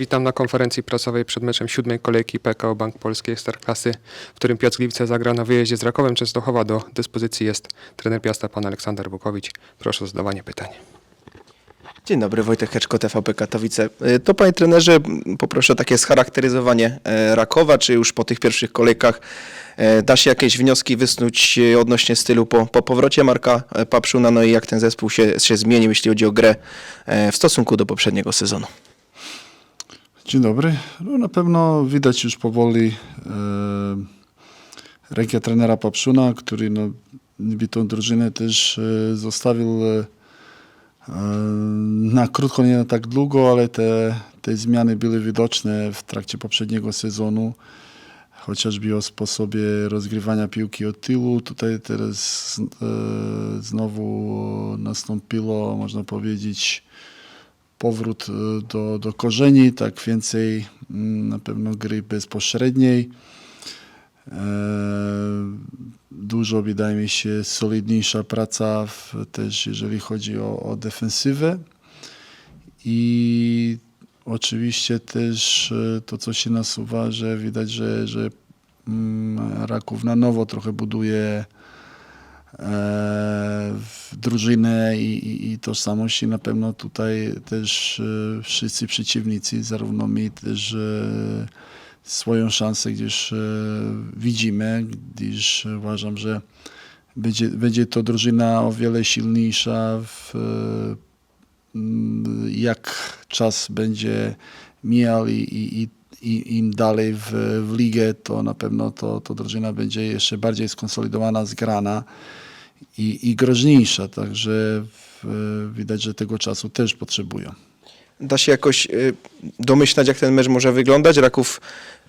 Witam na konferencji prasowej przed meczem siódmej kolejki PKO Bank Polskiej Ekstraklasy, w którym Piotr Gliwice zagra na wyjeździe z Rakowem Częstochowa. Do dyspozycji jest trener Piasta, pan Aleksander Bukowicz. Proszę o zadawanie pytań. Dzień dobry, Wojtek Heczko, TVP Katowice. E, To panie trenerze, poproszę takie scharakteryzowanie e, Rakowa, czy już po tych pierwszych kolejkach e, da się jakieś wnioski wysnuć odnośnie stylu po, po powrocie Marka Papszuna, no i jak ten zespół się, się zmienił, jeśli chodzi o grę w stosunku do poprzedniego sezonu. Dzień dobry. No, na pewno widać już powoli e, regia trenera Papszuna, który no, niby tą drużynę też e, zostawił e, e, na krótko, nie na tak długo, ale te, te zmiany były widoczne w trakcie poprzedniego sezonu. Chociażby o sposobie rozgrywania piłki od tyłu. Tutaj teraz e, znowu nastąpiło, można powiedzieć, powrót e, do, do korzeni, tak więcej mm, na pewno gry bezpośredniej. E, Dużo wydaje mi się solidniejsza praca w, też jeżeli chodzi o, o defensywę i oczywiście też e, to co się nasuwa, że widać, że, że mm, Raków na nowo trochę buduje drużynę i, i, i tożsamość i na pewno tutaj też e, wszyscy przeciwnicy, zarówno my też e, swoją szansę gdzieś e, widzimy, gdyż uważam, że będzie, będzie to drużyna o wiele silniejsza w, e, jak czas będzie mijał i, i, i i im dalej w, w ligę, to na pewno to, to drużyna będzie jeszcze bardziej skonsolidowana, zgrana i, i groźniejsza. Także w, widać, że tego czasu też potrzebują. Da się jakoś e, domyślać, jak ten mecz może wyglądać? Raków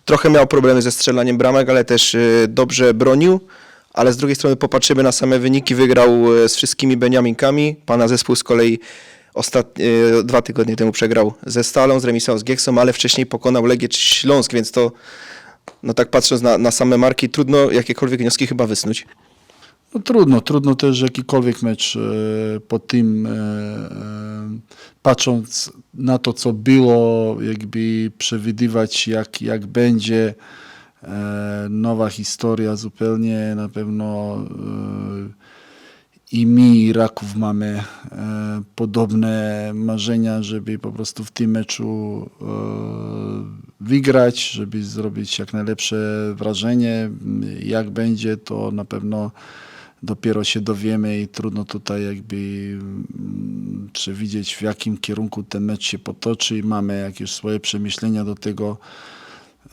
trochę miał problemy ze strzelaniem bramek, ale też e, dobrze bronił. Ale z drugiej strony popatrzymy na same wyniki. Wygrał e, z wszystkimi Beniaminkami. Pana zespół z kolei ostat... e, dwa tygodnie temu przegrał ze Stalą, zremisował z Gieksą, ale wcześniej pokonał Legię Śląsk, więc to, no tak patrząc na, na same marki, trudno jakiekolwiek wnioski chyba wysnuć. No trudno, trudno też jakikolwiek mecz e, po tym, e, patrząc na to, co było, jakby przewidywać, jak, jak będzie nowa historia zupełnie. Na pewno i my, i Raków mamy e, podobne marzenia, żeby po prostu w tym meczu e, wygrać, żeby zrobić jak najlepsze wrażenie. Jak będzie, to na pewno dopiero się dowiemy i trudno tutaj jakby mm, przewidzieć w jakim kierunku ten mecz się potoczy i mamy jakieś swoje przemyślenia do tego,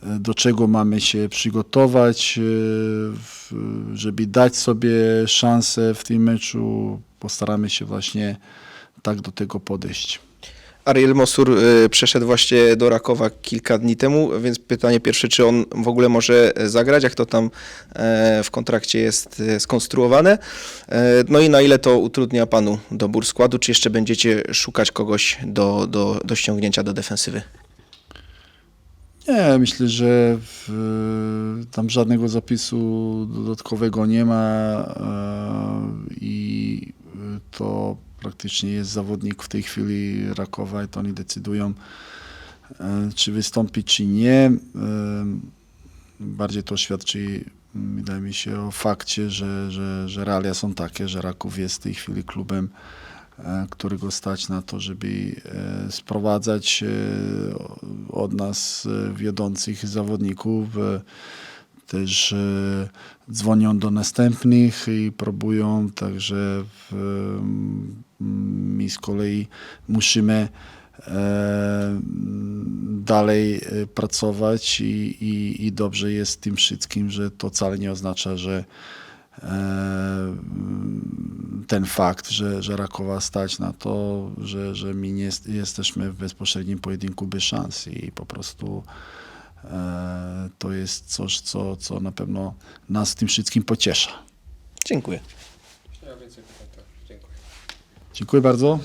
do czego mamy się przygotować, e, żeby dać sobie szansę w tym meczu. Postaramy się właśnie tak do tego podejść. Ariel Mosur y, przeszedł właśnie do Rakowa kilka dni temu, więc pytanie pierwsze, czy on w ogóle może zagrać, jak to tam e, w kontrakcie jest e, skonstruowane. E, No i na ile to utrudnia panu dobór składu, czy jeszcze będziecie szukać kogoś do, do, do ściągnięcia do defensywy? Nie, myślę, że w, tam żadnego zapisu dodatkowego nie ma e, i to praktycznie jest zawodnik w tej chwili Rakowa i to oni decydują, e, czy wystąpi, czy nie. E, Bardziej to świadczy, wydaje mi się, o fakcie, że, że, że realia są takie, że Raków jest w tej chwili klubem, którego stać na to, żeby e, sprowadzać e, od nas e, wiodących zawodników. E, Też e, dzwonią do następnych i próbują, także mm, my z kolei musimy e, dalej e, pracować i, i, i dobrze jest tym wszystkim, że to wcale nie oznacza, że e, ten fakt, że, że Rakowa stać na to, że, że my nie jest, jesteśmy w bezpośrednim pojedynku bez szans i po prostu e, to jest coś, co, co na pewno nas w tym wszystkim pociesza. Dziękuję. Dziękuję. Dziękuję bardzo.